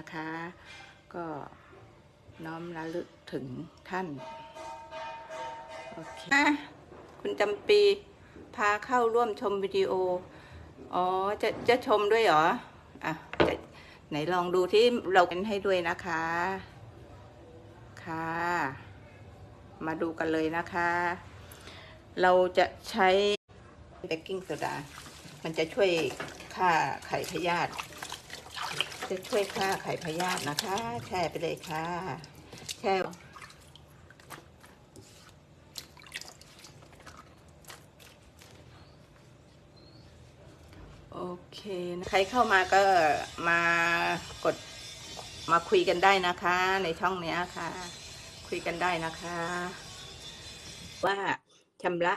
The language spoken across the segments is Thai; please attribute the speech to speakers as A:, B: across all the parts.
A: นะคะ ก็น้อมระลึกถึงท่าน โอเคคุณจำปีพาเข้าร่วมชมวิดีโอ อ๋อ จะจะชมด้วยเหรอ อะจะไหนลองดูที่เราเป็นให้ด้วยนะคะ ค่ะ มาดูกันเลยนะคะ เราจะใช้เบกกิ้งโซดา มันจะช่วยฆ่าไข่พยาธิ จะช่วยฆ่าไข่พยาธินะคะ แช่ไปเลยค่ะ แช่โอเคนะใครเข้ามาก็มากดมาคุยกันได้นะคะ ในช่องเนี้ยค่ะ คุยกันได้นะคะ ว่าชำระ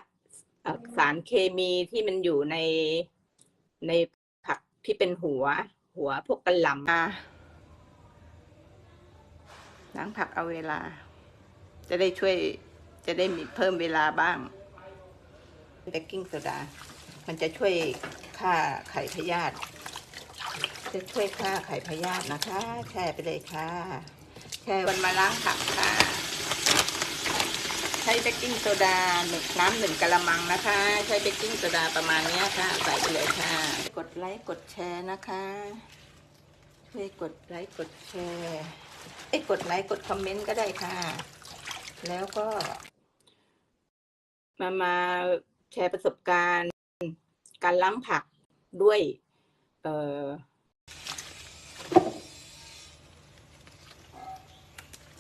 A: สารเคมีที่มันอยู่ในในผักที่เป็นหัว หัวพวกกระหล่ำมาล้างผักเอาเวลา จะได้ช่วยจะได้มีเพิ่มเวลาบ้างเบกกิ้งโซดา มันจะช่วยฆ่าไข่พยาธิจะช่วยฆ่าไข่พยาธินะคะ แช่ไปเลยค่ะ แช่วันมาล้างผักค่ะ ใช้เบกกิ้งโซดาหนึ่งน้ำหนึ่งกะละมังนะคะ ใช้เบกกิ้งโซดาประมาณนี้ค่ะ ใส่ไปเลยค่ะ กดไลค์กดแชร์นะคะ ช่วยกดไลค์กดแชร์เอ้กดไลค์กดคอมเมนต์ก็ได้ค่ะ แล้วก็ มามาแชร์ประสบการณ์ การล้างผักด้วย เอ่อ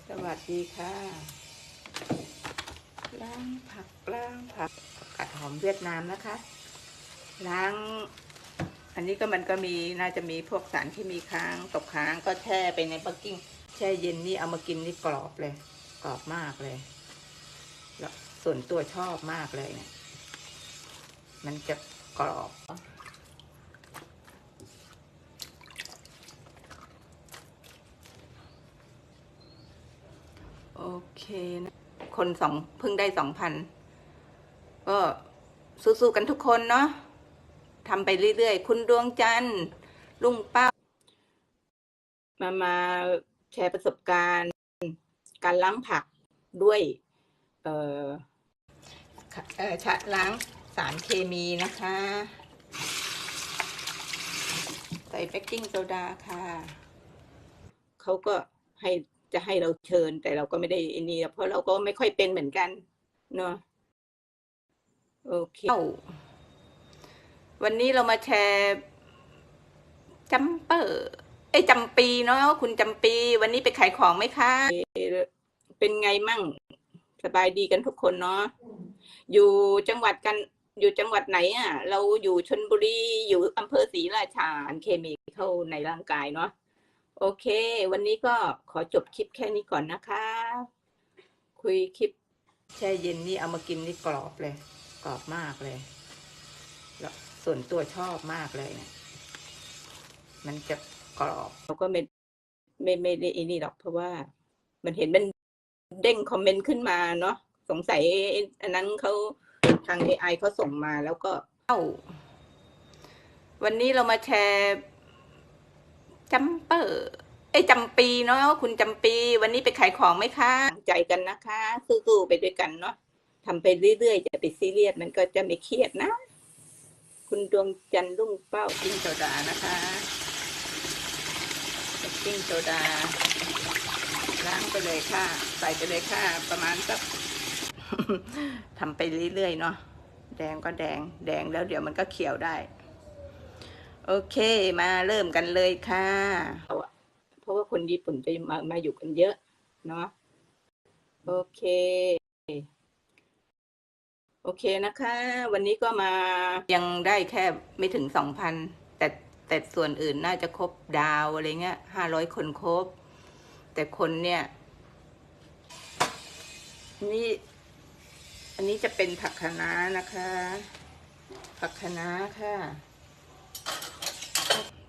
A: สวัสดีค่ะ ล้างผักล้างผักกัดหอมเวียดนามนะคะ ล้าง อันนี้ก็มันก็มีน่าจะมีพวกสารที่มีค้างตกค้างก็แช่ไปในปักกิ้ง แช่เย็นนี่เอามากินนี่กรอบเลย กรอบมากเลยแล้วส่วนตัวชอบมากเลยเนี่ยมันจะกรอบโอเคนะ คนสองเพิ่งได้สองพันก็สู้ๆกันทุกคนเนาะทำไปเรื่อยๆ คุณดวงจันทร์ลุงเป้า มามาแชร์ประสบการณ์ การล้างผักด้วย เอ่อเอ่อชะล้างสารเคมีนะคะ ใส่เบกกิ้งโซดาค่ะ เขาก็ให้ จะให้เราเชิญ แต่เราก็ไม่ได้อันนี้เพราะเราก็ไม่ค่อยเป็นเหมือนกันเนาะโอเควันนี้เรามาแชร์จัมเปอร์เอ้จำปีเนาะคุณจำปี วันนี้ไปขายของไหมคะ เป็นไงมั่งสบายดีกันทุกคนเนาะอยู่จังหวัดกันอยู่จังหวัดไหนอะ เราอยู่ชนบุรีอยู่อำเภอศรีราชาเคมีเข้าในร่างกายเนาะ โอเค วันนี้ก็ขอจบคลิปแค่นี้ก่อนนะคะ คุยคลิปแช่เย็นนี่เอามากินนี่กรอบเลย กรอบมากเลยแล้วส่วนตัวชอบมากเลยเนี่ยมันจะกรอบเราก็ไม่ไม่ไม่ได้อินี่หรอกเพราะว่า มันเห็นมันเด้งคอมเมนต์ขึ้นมาเนาะสงสัยอันนั้นเขาทาง AI เขาส่งมาแล้วก็เอ้าวันนี้เรามาแชร์ จัมเปอร์เอ้จำปีเนาะคุณจำปี วันนี้ไปขายของไหมคะใจกันนะคะสู้ๆไปด้วยกันเนาะทำไปเรื่อยๆจะไปซีเรียสมันก็จะไม่เครียดนะ คุณดวงจันทร์รุ่งเป้ากิ้งโซดานะคะกิ้งโซดาล้างไปเลยค่ะ ใส่ไปเลยค่ะ ประมาณสักทำไปเรื่อยๆเนาะแดงก็แดง แดงแล้วเดี๋ยวมันก็เขียวได้ โอเคมาเริ่มกันเลยค่ะเพราะว่าคนญี่ปุ่นจะมามาอยู่กันเยอะเนาะโอเค โอเคนะคะ วันนี้ก็มายังได้แค่ไม่ถึงสองพันแต่แต่ส่วนอื่นน่าจะครบดาวอะไรเงี้ยห้าร้อยคนครบ แต่คนเนี่ย นี่ อันนี้จะเป็นผักคะน้านะคะ ผักคะน้าค่ะ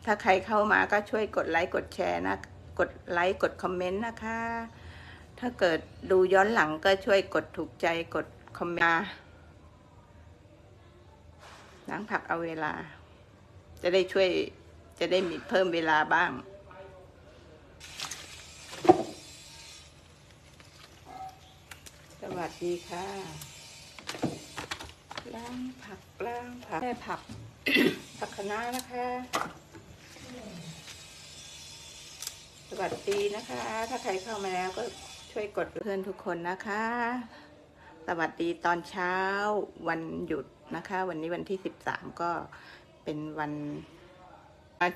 A: ถ้าใครเข้ามาก็ช่วยกดไลค์กดแชร์นะ กดไลค์กดคอมเมนต์นะคะ ถ้าเกิดดูย้อนหลังก็ช่วยกดถูกใจกดคอมเมนต์ล้างผักเอาเวลา จะได้ช่วยจะได้มีเพิ่มเวลาบ้าง สวัสดีค่ะล้างผักล้างผักแม่ผักผักคะน้านะคะ วัสดีนะคะ ถ้าใครเข้ามาแล้วก็ช่วยกดเพื่อนทุกคนนะคะ สวัสดีตอนเช้าวันหยุดนะคะ วันนี้วันที่สิบสามก็เป็นวันมา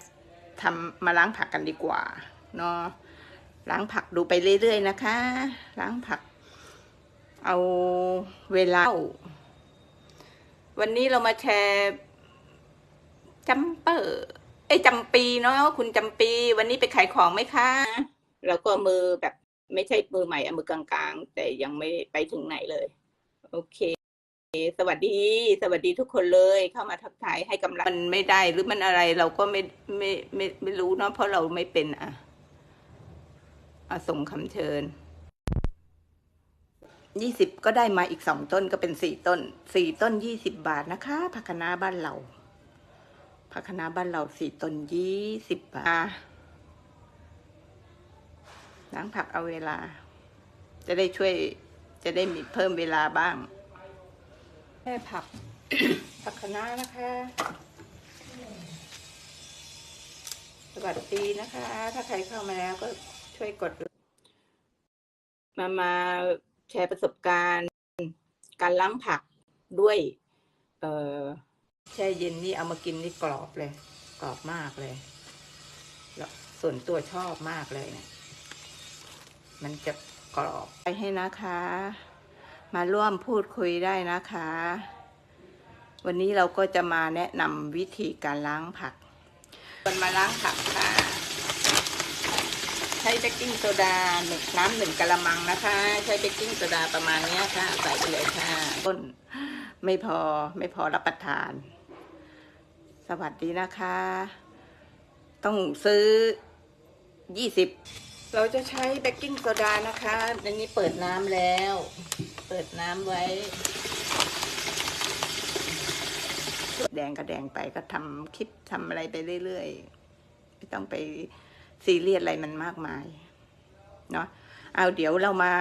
A: ทำมาล้างผักกันดีกว่าเนาะล้างผักดูไปเรื่อยๆนะคะ ล้างผัก เอาเวลา วันนี้เรามาแชร์จัมเปอร์ ไอ้ยจำปีเนาะคุณจำปี วันนี้ไปขายของไหมคะแล้วก็มือแบบไม่ใช่มือใหม่อะมือกลางๆ แต่ยังไม่ไปถึงไหนเลย โอเค สวัสดี สวัสดีทุกคนเลยเข้ามาทักทายให้กำลังมันไม่ได้หรือมันอะไรเราก็ไม่ไม่ไม่ไม่รู้เนาะเพราะเราไม่เป็นอะอะส่งคำเชิญยี่สิบก็ได้มาอีกสองต้นก็เป็นสี่ต้นสี่ต้นยี่สิบบาทนะคะผักคะน้าบ้านเรา ผักคะน้าบ้านเราสี่ต้นยี่สิบบาทล้างผักเอาเวลา จะได้ช่วย จะได้มีเพิ่มเวลาบ้างแม่ผัก ผักคะน้านะคะ สวัสดีนะคะ ถ้าใครเข้ามาแล้วก็ช่วยกด มามาแชร์ประสบการณ์ การล้างผักด้วย เอ่อ แช่เย็นนี่เอามากินนี่กรอบเลย กรอบมากเลยแล้วส่วนตัวชอบมากเลยเนี่ย มันจะกรอบไปให้นะคะ มาร่วมพูดคุยได้นะคะ วันนี้เราก็จะมาแนะนำวิธีการล้างผักคนมาล้างผักค่ะ ใช้เบกกิ้งโซดาหนึ่งน้ำหนึ่งกะละมังนะคะ ใช้เบกกิ้งโซดาประมาณเนี้ยค่ะ ใส่ไปเลยค่ะต้นไม่พอไม่พอรับประทาน สวัสดีนะคะ ต้องซื้อยี่สิบเราจะใช้เบกกิ้งโซดานะคะอันนี้เปิดน้ำแล้ว เปิดน้ำไว้ แดงก็แดงไปก็ทำคลิปทำอะไรไปเรื่อยๆ ไม่ต้องไปซีเรียสอะไรมันมากมาย เนาะเอาเดี๋ยวเรามา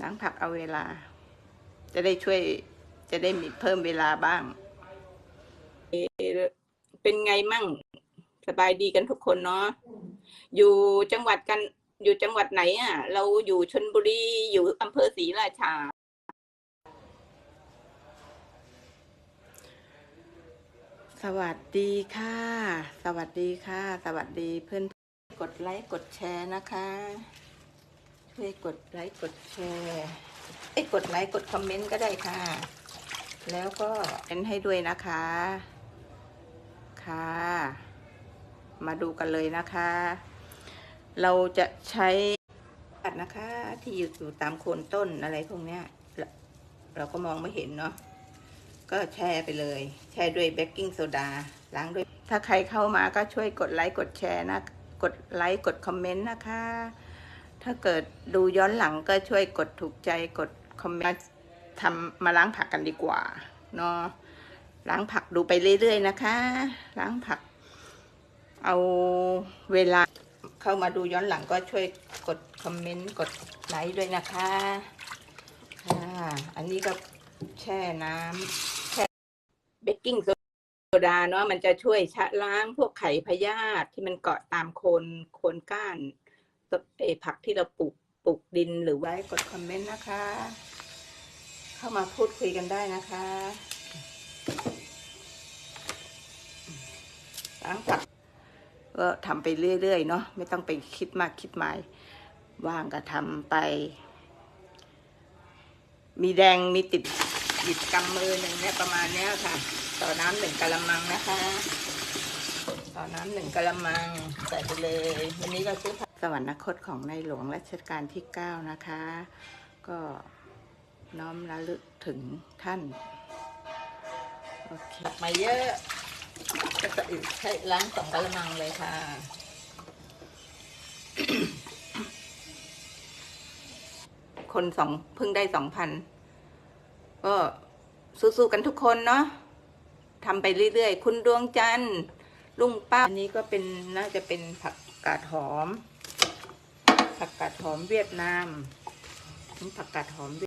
A: ล้างผักเอาเวลา จะได้ช่วย จะได้มีเพิ่มเวลาบ้าง เป็นไงมั่ง สบายดีกันทุกคนเนาะอยู่จังหวัดกัน อยู่จังหวัดไหนอะ เราอยู่ชนบุรีอยู่อำเภอศรีราชาสวัสดีค่ะ สวัสดีค่ะ สวัสดีเพื่อนกดไลค์กดแชร์นะคะช่วยกดไลค์กดแชร์เอ้กดไลค์กดคอมเมนต์ก็ได้ค่ะ แล้วก็เป็นให้ด้วยนะคะ ค่ะ มาดูกันเลยนะคะ เราจะใช้ัดนะคะ ที่อยู่อยู่ตามโคนต้นอะไรพวกเนี้ยเราเราก็มองไม่เห็นเนาะก็แช่ไปเลย แช่ด้วยเบกกิ้งโซดาล้างด้วย ถ้าใครเข้ามาก็ช่วยกดไลค์กดแชร์นะ กดไลค์กดคอมเมนต์นะคะ ถ้าเกิดดูย้อนหลังก็ช่วยกดถูกใจกดคอมเมนต์ ทำมาล้างผักกันดีกว่าเนาะล้างผักดูไปเรื่อยๆนะคะ ล้างผัก เอาเวลาเข้ามาดูย้อนหลังก็ช่วยกดคอมเมนต์กดไลค์ด้วยนะคะค่ะอันนี้ก็แช่น้ำแช่เบกกิ้งโซดาเนาะมันจะช่วยชะล้างพวกไข่พยาธิที่มันเกาะตามโคนโคนก้านต้นเออผักที่เราปลูกปลูกดินหรือไว้กดคอมเมนต์นะคะ เข้ามาพูดคุยกันได้นะคะล้างผักก็ทำไปเรื่อยๆเนาะไม่ต้องไปคิดมากคิดหมายว่างก็ทำไป มีแดงมีติดหยิบกำมือหนึ่งเนี่ยประมาณเนี้ยค่ะ ต่อน้ำหนึ่งกะละมังนะคะ ต่อน้ำหนึ่งกะละมังใส่ไปเลย วันนี้ก็ซื้อสวรรคตของในหลวงรัชกาลที่เก้านะคะ ก็ น้อมระลึกถึงท่าน โอเค มาเยอะก็จะอึใช้ล้างสองกะละมังเลยค่ะ คนสองเพิ่งได้สองพันก็สู้ๆกันทุกคนเนาะทำไปเรื่อยๆ คุณดวงจันทร์ลุงป้า อันนี้ก็เป็นน่าจะเป็นผักกาดหอม ผักกกาดหอมเวียดนามผักกาดหอมเวียด